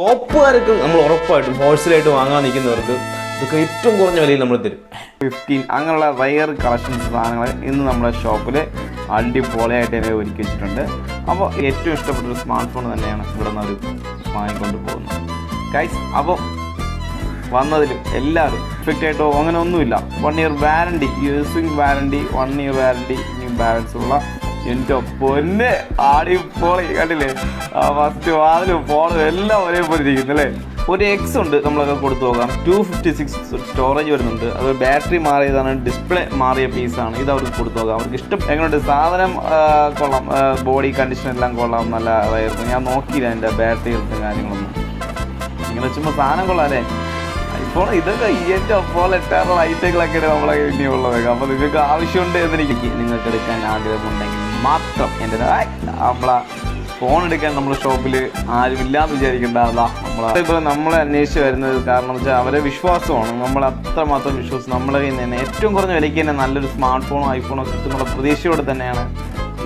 ടോപ്പുകാർക്ക് നമ്മൾ ഉറപ്പായിട്ടും ഹോൾസെയിലായിട്ട് വാങ്ങാൻ നിൽക്കുന്നവർക്ക് ഇതൊക്കെ ഏറ്റവും കുറഞ്ഞ വിലയിൽ നമ്മൾ തരും. ഫിഫ്റ്റീൻ അങ്ങനെയുള്ള റയർ കളക്ഷൻസ് സാധനങ്ങൾ ഇന്ന് നമ്മുടെ ഷോപ്പിൽ അടിപൊളിയായിട്ട് തന്നെ ഒരുക്കി വെച്ചിട്ടുണ്ട്. അപ്പോൾ ഏറ്റവും ഇഷ്ടപ്പെട്ട ഒരു സ്മാർട്ട് ഫോൺ തന്നെയാണ് ഇവിടെ നിന്ന് അവർ വാങ്ങിക്കൊണ്ട് പോകുന്നത്. ഗൈസ് അപ്പോൾ വന്നതിലും എല്ലാവരും പെർഫെക്റ്റ് ആയിട്ടോ അങ്ങനെ ഒന്നുമില്ല. One year warranty using warranty one year warranty ഇനി ബാലൻസ് ഉള്ള എന്റെ പൊന്നെ പോളി കണ്ടില്ലേ? ആ ഫസ്റ്റ് വാതിലും ഫോണും എല്ലാം ഒരേപോലെ ഇരിക്കുന്നു അല്ലേ? ഒരു എക്സ് ഉണ്ട് നമ്മളൊക്കെ കൊടുത്തു നോക്കാം. ടു ഫിഫ്റ്റി സിക്സ് സ്റ്റോറേജ് വരുന്നുണ്ട്. അത് ബാറ്ററി മാറിയതാണ് ഡിസ്പ്ലേ മാറിയ പീസാണ് ഇത് അവർക്ക് കൊടുത്തു നോക്കാം. അവർക്ക് ഇഷ്ടം എങ്ങനെയുണ്ട്? സാധനം കൊള്ളാം. ബോഡി കണ്ടീഷൻ എല്ലാം കൊള്ളാം. നല്ല അതായിരുന്നു. ഞാൻ നോക്കിയില്ല എന്റെ ബാറ്ററി കാര്യങ്ങളൊന്നും. ഇങ്ങനെ വെച്ചുമ്പോൾ സാധനം കൊള്ളാം അല്ലേ? ഇപ്പോൾ ഇതൊക്കെ ഏറ്റവും പോലെ ടെറർ ഐറ്റങ്ങളൊക്കെയാണ് നമ്മളെ ഇനിയുള്ളത് അപ്പോൾ നിങ്ങൾക്ക് ആവശ്യമുണ്ട് എന്ന് നിങ്ങൾക്ക് എടുക്കാൻ ആഗ്രഹമുണ്ടെങ്കിൽ മാത്രം. എന്റെ നമ്മളെ ഫോൺ എടുക്കാൻ നമ്മൾ ഷോപ്പിൽ ആരും ഇല്ലാന്ന് വിചാരിക്കേണ്ട അതാ നമ്മളെ. ഇപ്പോൾ നമ്മളെ അന്വേഷിച്ച് വരുന്നത് കാരണം വെച്ചാൽ അവരെ വിശ്വാസമാണ്. നമ്മൾ അത്രമാത്രം വിശ്വാസം നമ്മളെ കയ്യിൽ നിന്ന് ഏറ്റവും കുറഞ്ഞ വിലയ്ക്ക് തന്നെ നല്ലൊരു സ്മാർട്ട് ഫോണോ ഐഫോണോ കിട്ടുന്നുള്ള പ്രതീക്ഷയോടെ തന്നെയാണ്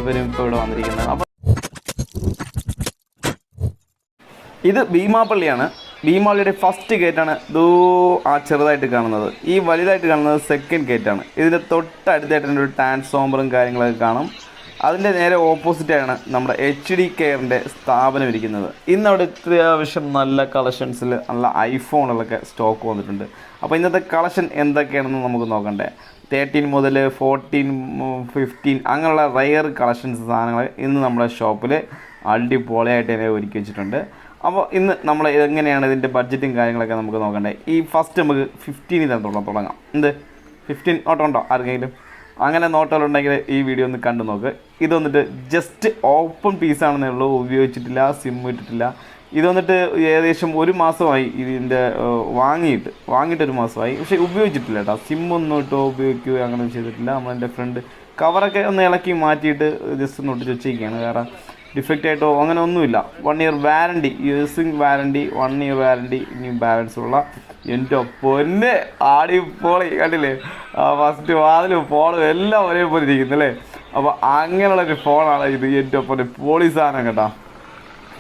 ഇവരും ഇപ്പോൾ ഇവിടെ വന്നിരിക്കുന്നത്. അപ്പം ഇത് ഭീമാപ്പള്ളിയാണ്. ഭീമാപ്പള്ളിയുടെ ഫസ്റ്റ് ഗേറ്റാണ് ദൂ ആ ചെറുതായിട്ട് കാണുന്നത്. ഈ വലുതായിട്ട് കാണുന്നത് സെക്കൻഡ് ഗേറ്റാണ് ഇതിന്റെ തൊട്ടടുത്തായിട്ട് ഒരു ട്രാൻസ്ഫോമറും കാര്യങ്ങളൊക്കെ കാണും. അതിന്റെ നേരെ ഓപ്പോസിറ്റാണ് നമ്മുടെ എച്ച് ഡി കെയറിന്റെ സ്ഥാപനം ഇരിക്കുന്നത്. ഇന്ന് അവിടെ അത്യാവശ്യം നല്ല കളക്ഷൻസിൽ നല്ല ഐഫോണുകളൊക്കെ സ്റ്റോക്ക് വന്നിട്ടുണ്ട്. അപ്പോൾ ഇന്നത്തെ കളക്ഷൻ എന്തൊക്കെയാണെന്ന് നമുക്ക് നോക്കണ്ടേ? തേർട്ടീൻ മുതൽ ഫോർട്ടീൻ ഫിഫ്റ്റീൻ അങ്ങനെയുള്ള റയർ കളക്ഷൻസ് സാധനങ്ങൾ ഇന്ന് നമ്മുടെ ഷോപ്പിൽ അടിപൊളിയായിട്ട് തന്നെ ഒരുക്കി വെച്ചിട്ടുണ്ട്. അപ്പോൾ ഇന്ന് നമ്മൾ എങ്ങനെയാണ് ഇതിന്റെ ബഡ്ജറ്റും കാര്യങ്ങളൊക്കെ നമുക്ക് നോക്കണ്ടേ? ഈ ഫസ്റ്റ് നമുക്ക് ഫിഫ്റ്റീനിൽ തന്നെ തുടങ്ങാം. എന്ത്? ഫിഫ്റ്റീൻ ഓട്ടോ ഉണ്ടോ ആർക്കെങ്കിലും? അങ്ങനെ നോട്ടുകളുണ്ടെങ്കിൽ ഈ വീഡിയോ ഒന്ന് കണ്ടു നോക്ക്. ഇത് വന്നിട്ട് ജസ്റ്റ് ഓപ്പൺ പീസാണെന്നേ ഉള്ളൂ. ഉപയോഗിച്ചിട്ടില്ല സിം ഇട്ടിട്ടില്ല. ഇത് വന്നിട്ട് ഏകദേശം ഒരു മാസമായി ഇതിന്റെ വാങ്ങിയിട്ട് വാങ്ങിയിട്ട് ഒരു മാസമായി. പക്ഷേ ഉപയോഗിച്ചിട്ടില്ല കേട്ടോ. സിം ഒന്നും ഇട്ടോ ഉപയോഗിക്കുകയോ അങ്ങനെ ചെയ്തിട്ടില്ല. നമ്മളെന്റെ ഫ്രണ്ട് കവറൊക്കെ ഒന്ന് ഇളക്കി മാറ്റിയിട്ട് ജസ്റ്റ് ഒന്ന് ഒട്ടിച്ച് വെച്ചിരിക്കുകയാണ്. കാരണം ഡിഫക്റ്റ് ആയിട്ടോ അങ്ങനെ ഒന്നുമില്ല. One year warranty using warranty one year warranty ഇനി ബാലൻസ് ഉള്ള എന്റെ ആടി പോളി കണ്ടില്ലേ? ആ ഫസ്റ്റ് വാതിലും ഫോണും എല്ലാം ഒരേപോലെ ഇരിക്കുന്നു അല്ലേ? അപ്പോൾ അങ്ങനെയുള്ള ഒരു ഫോണാണ് ഇത് എന്റെ ഒപ്പം പോളി സാധനം കേട്ടോ.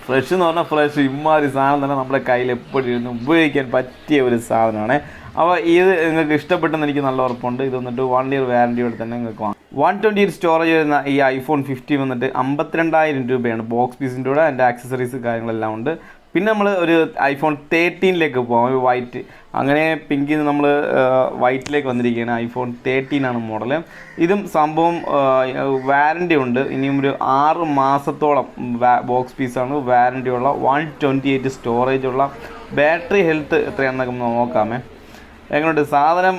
ഫ്രഷ് എന്ന് പറഞ്ഞാൽ ഫ്രഷ് ഇമ്മാതിരി സാധനം തന്നെ നമ്മുടെ കയ്യിൽ എപ്പോഴും ഇരുന്ന് ഉപയോഗിക്കാൻ പറ്റിയ ഒരു സാധനമാണ്. അപ്പോൾ ഇത് നിങ്ങൾക്ക് ഇഷ്ടപ്പെട്ടെന്ന് എനിക്ക് നല്ല ഉറപ്പുണ്ട്. ഇത് വന്നിട്ട് വൺ ഇയർ വാരണ്ടിയോടെ തന്നെ നിങ്ങൾക്ക് വൺ ട്വന്റി എയ്റ്റ് സ്റ്റോറേജ് വരുന്ന ഈ ഐഫോൺ ഫിഫ്റ്റി വന്നിട്ട് അമ്പത്തിരണ്ടായിരം രൂപയാണ്. ബോക്സ് പീസിന്റെ കൂടെ അതിന്റെ ആക്സസറീസ് കാര്യങ്ങളെല്ലാം ഉണ്ട്. പിന്നെ നമ്മൾ ഒരു ഐഫോൺ തേർട്ടീനിലേക്ക് പോകാം ഒരു വൈറ്റ് അങ്ങനെ പിങ്കിൽ നിന്ന് നമ്മൾ വൈറ്റിലേക്ക് വന്നിരിക്കുകയാണ്. ഐഫോൺ തേർട്ടീൻ ആണ് മോഡൽ ഇതും സംഭവം വാറന്റി ഉണ്ട്. ഇനിയും ഒരു ആറ് മാസത്തോളം ബോക്സ് പീസാണ് വാറന്റി ഉള്ള വൺ ട്വന്റി എയ്റ്റ് സ്റ്റോറേജ് ഉള്ള ബാറ്ററി ഹെൽത്ത് എത്രയാണെന്നൊക്കെ നോക്കാമേ. എങ്ങനെയുണ്ട് സാധനം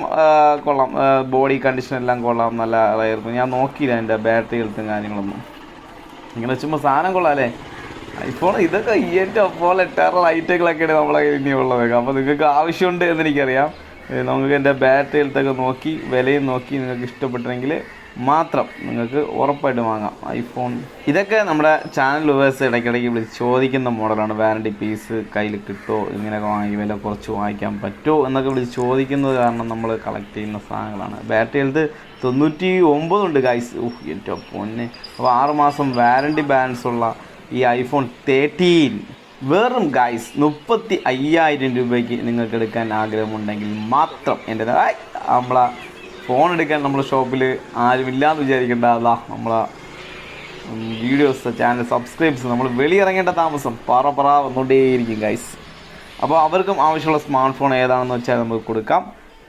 കൊള്ളാം. ബോഡി കണ്ടീഷൻ എല്ലാം കൊള്ളാം. നല്ല അതായിരുന്നു. ഞാൻ നോക്കിയില്ല എന്റെ ബാറ്ററി ഹെൽത്തും കാര്യങ്ങളൊന്നും. ഇങ്ങനെ വെച്ചുമ്പോൾ സാധനം കൊള്ളാം അല്ലേ? ഇപ്പോൾ ഇതൊക്കെ ഏറ്റവും പോലെ ടെറർ ലൈറ്റുകളൊക്കെയാണ് നമ്മളെ ഇനിയുള്ളത് അപ്പോൾ നിങ്ങൾക്ക് ആവശ്യമുണ്ട് എന്ന് എനിക്കറിയാം. നമുക്ക് എന്റെ ബാറ്ററി ഹെൽത്തൊക്കെ നോക്കി വിലയും നോക്കി നിങ്ങൾക്ക് ഇഷ്ടപ്പെട്ടെങ്കിൽ മാത്രം നിങ്ങൾക്ക് ഉറപ്പായിട്ടും വാങ്ങാം. ഐഫോൺ ഇതൊക്കെ നമ്മുടെ ചാനൽ വ്യൂവേഴ്സ് ഇടയ്ക്കിടയ്ക്ക് വിളിച്ച് ചോദിക്കുന്ന മോഡലാണ്. വാറണ്ടി പീസ് കയ്യിൽ കിട്ടുമോ ഇങ്ങനെയൊക്കെ വാങ്ങി വില കുറച്ച് വാങ്ങിക്കാൻ പറ്റുമോ എന്നൊക്കെ വിളിച്ച് ചോദിക്കുന്നത് കാരണം നമ്മൾ കളക്ട് ചെയ്യുന്ന സാധനങ്ങളാണ്. ബാറ്ററി ഹെൽത്ത് തൊണ്ണൂറ്റി ഒമ്പതുണ്ട് ഗൈസ് ഊഹ് ഏറ്റവും പൊന്നെ. അപ്പോൾ ആറുമാസം വാറണ്ടി ബാലൻസ് ഉള്ള ഈ ഐഫോൺ തേർട്ടീൻ വെറും ഗൈസ് മുപ്പത്തി അയ്യായിരം രൂപയ്ക്ക് നിങ്ങൾക്ക് എടുക്കാൻ ആഗ്രഹമുണ്ടെങ്കിൽ മാത്രം എന്റെ നമ്മളെ ഫോൺ എടുക്കാൻ നമ്മുടെ ഷോപ്പിൽ ആരുമില്ലാന്ന് വിചാരിക്കേണ്ട. അതാ നമ്മളെ വീഡിയോസ് ചാനൽ സബ്സ്ക്രൈബ്സ് നമ്മൾ വെളിയിറങ്ങേണ്ട താമസം പറ പറ വന്നുകൊണ്ടേയിരിക്കും ഗൈസ് അപ്പോൾ അവർക്കും ആവശ്യമുള്ള സ്മാർട്ട് ഫോൺ ഏതാണെന്ന് വെച്ചാൽ നമുക്ക് കൊടുക്കാം.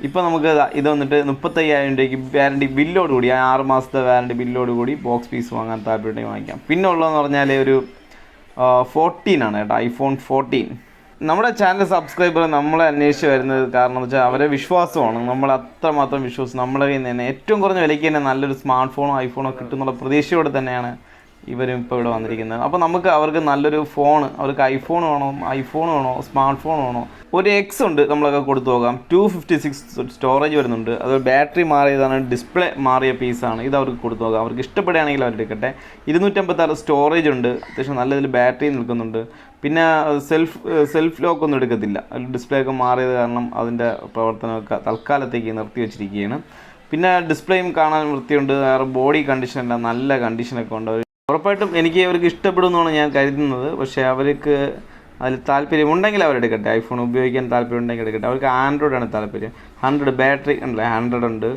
ഇപ്പോൾ നമുക്ക് ഇത് വന്നിട്ട് മുപ്പത്തയ്യായിരം രൂപയ്ക്ക് വാരണ്ടി ബില്ലോട് കൂടി ആ ആറ് മാസത്തെ വാരണ്ടി ബില്ലോട് കൂടി ബോക്സ് പീസ് വാങ്ങാൻ താല്പര്യം വാങ്ങിക്കാം. പിന്നെ ഉള്ളതെന്ന് പറഞ്ഞാൽ ഒരു ഫോർട്ടീൻ ആണ് കേട്ടോ ഐഫോൺ ഫോർട്ടീൻ നമ്മുടെ ചാനൽ സബ്സ്ക്രൈബർ നമ്മളെ അന്വേഷിച്ച് വരുന്നത് കാരണം വെച്ചാൽ അവരെ വിശ്വാസമാണ്. നമ്മൾ അത്രമാത്രം വിശ്വാസം. നമ്മളെ കയ്യിൽ നിന്ന് തന്നെ ഏറ്റവും കുറഞ്ഞ വിലയ്ക്ക് തന്നെ നല്ലൊരു സ്മാർട്ട് ഫോണോ ഐഫോണോ കിട്ടുന്നുള്ള പ്രതീക്ഷയോടെ തന്നെയാണ് ഇവരും ഇപ്പോൾ ഇവിടെ വന്നിരിക്കുന്നത്. അപ്പോൾ നമുക്ക് അവർക്ക് നല്ലൊരു ഫോൺ അവർക്ക് ഐഫോൺ വേണോ? ഐഫോൺ വേണോ? സ്മാർട്ട് ഫോൺ വേണോ? ഒരു എക്സ് ഉണ്ട് നമ്മളൊക്കെ കൊടുത്തു നോക്കാം. ടു ഫിഫ്റ്റി സിക്സ് സ്റ്റോറേജ് വരുന്നുണ്ട്. അത് ബാറ്ററി മാറിയതാണ് ഡിസ്പ്ലേ മാറിയ പീസാണ് ഇത് അവർക്ക് കൊടുത്തു നോക്കാം. അവർക്ക് ഇഷ്ടപ്പെടുകയാണെങ്കിൽ അവരെടുക്കട്ടെ ഇരുന്നൂറ്റമ്പത്താറ് സ്റ്റോറേജ് ഉണ്ട്. അത്യാവശ്യം നല്ല ഇതിൽ ബാറ്ററി നിൽക്കുന്നുണ്ട്. പിന്നെ സെൽഫ് സെൽഫ് ലോക്ക് ഒന്നും എടുക്കത്തില്ല. ഡിസ്പ്ലേ ഒക്കെ മാറിയത് കാരണം അതിന്റെ പ്രവർത്തനമൊക്കെ തൽക്കാലത്തേക്ക് നിർത്തി വെച്ചിരിക്കുകയാണ്. പിന്നെ ഡിസ്പ്ലേയും കാണാൻ വൃത്തിയുണ്ട്. വേറെ ബോഡി കണ്ടീഷൻ എല്ലാം നല്ല കണ്ടീഷനൊക്കെ ഉണ്ട്. ഉറപ്പായിട്ടും എനിക്ക് അവർക്ക് ഇഷ്ടപ്പെടുമെന്നാണ് ഞാൻ കരുതുന്നത്. പക്ഷേ അവർക്ക് അതിൽ താല്പര്യം ഉണ്ടെങ്കിൽ അവരെടുക്കട്ടെ ഐഫോൺ ഉപയോഗിക്കാൻ താല്പര്യം ഉണ്ടെങ്കിൽ എടുക്കട്ടെ. അവർക്ക് ആൻഡ്രോയിഡ് ആണ് താല്പര്യം. ഹൺഡ്രഡ് ബാറ്ററി ഉണ്ടല്ലേ? ഹൺഡ്രഡ് ഉണ്ട്.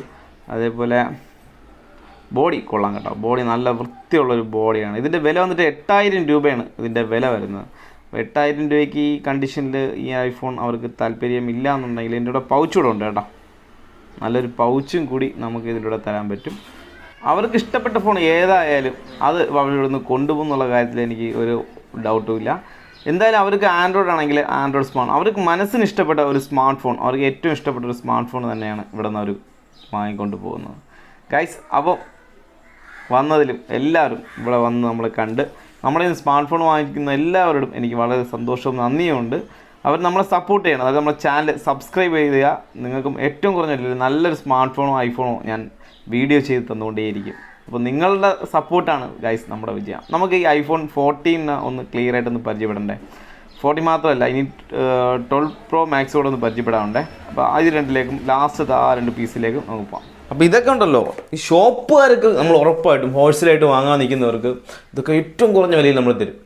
അതേപോലെ ബോഡി കൊള്ളാം കേട്ടോ. ബോഡി നല്ല വൃത്തിയുള്ളൊരു ബോഡിയാണ് ഇതിന്റെ വില വന്നിട്ട് എട്ടായിരം രൂപയാണ് ഇതിന്റെ വില വരുന്നത്. എട്ടായിരം രൂപയ്ക്ക് ഈ കണ്ടീഷനിൽ ഈ ഐഫോൺ അവർക്ക് താല്പര്യമില്ല എന്നുണ്ടെങ്കിൽ ഇതിന്റെ കൂടെ പൗച്ചൂടെ ഉണ്ട് കേട്ടോ. നല്ലൊരു പൗച്ചും കൂടി നമുക്ക് ഇതിലൂടെ തരാൻ പറ്റും. അവർക്ക് ഇഷ്ടപ്പെട്ട ഫോൺ ഏതായാലും അത് അവരിവിടുന്ന് കൊണ്ടുപോകുന്നുള്ള കാര്യത്തിൽ എനിക്ക് ഒരു ഡൗട്ടും ഇല്ല. എന്തായാലും അവർക്ക് ആൻഡ്രോയിഡ് ആണെങ്കിൽ ആൻഡ്രോയിഡ് സ്മാർട്ട് അവർക്ക് മനസ്സിന് ഇഷ്ടപ്പെട്ട ഒരു സ്മാർട്ട് ഫോൺ അവർക്ക് ഏറ്റവും ഇഷ്ടപ്പെട്ട ഒരു സ്മാർട്ട് ഫോൺ തന്നെയാണ് ഇവിടെ നിന്ന് അവർ വാങ്ങിക്കൊണ്ട് പോകുന്നത്. ഗൈസ് അപ്പോൾ വന്നതിലും എല്ലാവരും ഇവിടെ വന്ന് നമ്മൾ കണ്ട് നമ്മുടെ സ്മാർട്ട് ഫോൺ വാങ്ങിക്കുന്ന എല്ലാവരോടും എനിക്ക് വളരെ സന്തോഷവും നന്ദിയുമുണ്ട് അവർ നമ്മളെ സപ്പോർട്ട് ചെയ്യണം. അതായത് നമ്മളെ ചാനൽ സബ്സ്ക്രൈബ് ചെയ്യുക. നിങ്ങൾക്കും ഏറ്റവും കുറഞ്ഞ നല്ലൊരു സ്മാർട്ട് ഫോണോ ഐഫോണോ ഞാൻ വീഡിയോ ചെയ്ത് തന്നുകൊണ്ടേയിരിക്കും. അപ്പോൾ നിങ്ങളുടെ സപ്പോർട്ടാണ് ഗൈസ് നമ്മുടെ വിജയം. നമുക്ക് ഈ ഐഫോൺ ഫോർട്ടീൻ ഒന്ന് ക്ലിയർ ആയിട്ടൊന്ന് പരിചയപ്പെടണ്ടേ? ഫോർട്ടി മാത്രമല്ല ഇനി ട്വൽവ് പ്രോ മാക്സ് കൂടെ ഒന്ന് പരിചയപ്പെടാറുണ്ടേ അപ്പോൾ അത് രണ്ടിലേക്കും ലാസ്റ്റ് ആ രണ്ട് പീസിലേക്കും നമുക്ക് പോകാം അപ്പോൾ ഇതൊക്കെ ഉണ്ടല്ലോ ഈ ഷോപ്പുകാർക്ക് നമ്മൾ ഉറപ്പായിട്ടും ഹോൾസെയിലായിട്ട് വാങ്ങാൻ നിൽക്കുന്നവർക്ക് ഇതൊക്കെ ഏറ്റവും കുറഞ്ഞ വിലയിൽ നമ്മൾ തരും.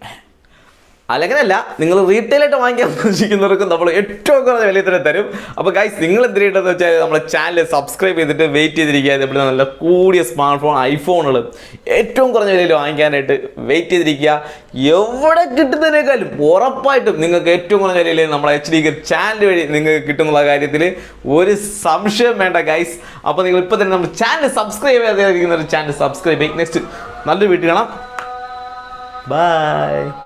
അല്ലെങ്കിലല്ല നിങ്ങൾ റീറ്റെയിലായിട്ട് വാങ്ങിക്കാൻ ഉദ്ദേശിക്കുന്നവർക്കും നമ്മൾ ഏറ്റവും കുറഞ്ഞ വിലയിൽ തന്നെ തരും. അപ്പോൾ ഗൈസ് നിങ്ങൾ എന്ത് ചെയ്യേണ്ടതെന്ന് വെച്ചാൽ നമ്മുടെ ചാനൽ സബ്സ്ക്രൈബ് ചെയ്തിട്ട് വെയിറ്റ് ചെയ്തിരിക്കുക. ഇവിടെ നല്ല കൂടിയ സ്മാർട്ട് ഫോൺ ഐഫോണുകൾ ഏറ്റവും കുറഞ്ഞ വിലയിൽ വാങ്ങിക്കാനായിട്ട് വെയിറ്റ് ചെയ്തിരിക്കുക. എവിടെ കിട്ടുന്നതിനേക്കാളും ഉറപ്പായിട്ടും നിങ്ങൾക്ക് ഏറ്റവും കുറഞ്ഞ വിലയിൽ നമ്മുടെ എച്ച് ഡി ചാനൽ വഴി നിങ്ങൾക്ക് കിട്ടുന്നുള്ള കാര്യത്തിൽ ഒരു സംശയം വേണ്ട ഗൈസ് അപ്പോൾ നിങ്ങൾ ഇപ്പോൾ തന്നെ നമ്മുടെ ചാനൽ സബ്സ്ക്രൈബ് ചെയ്യാതെ ചാനൽ സബ്സ്ക്രൈബ് ചെയ്യും നെക്സ്റ്റ് നല്ലൊരു വീട്ടിൽ കാണാം. ബൈ